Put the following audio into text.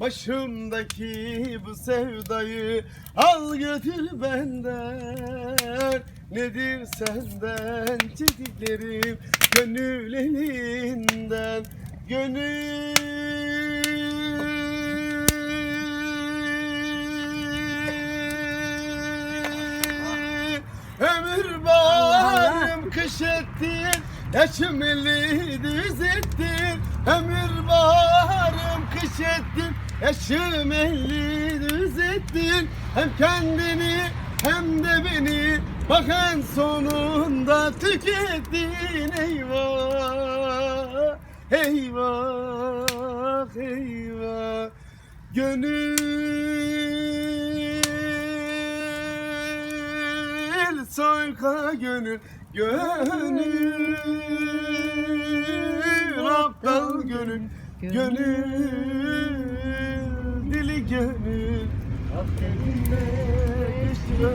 Başımdaki bu sevdayı al götür benden. Nedir senden çektiklerim gönül elinden Gönül. Ömür bağrım kış ettin Yaşım eli düz ettin. Ömür bağrım kış ettin Yaşım eli düz Hem kendini hem de beni. Bak en sonunda tükettin. Eyvah Eyvah Eyvah. Gönül soyka gönül Gönül gönül Gönül. dili gönül. Akdeniz'de işte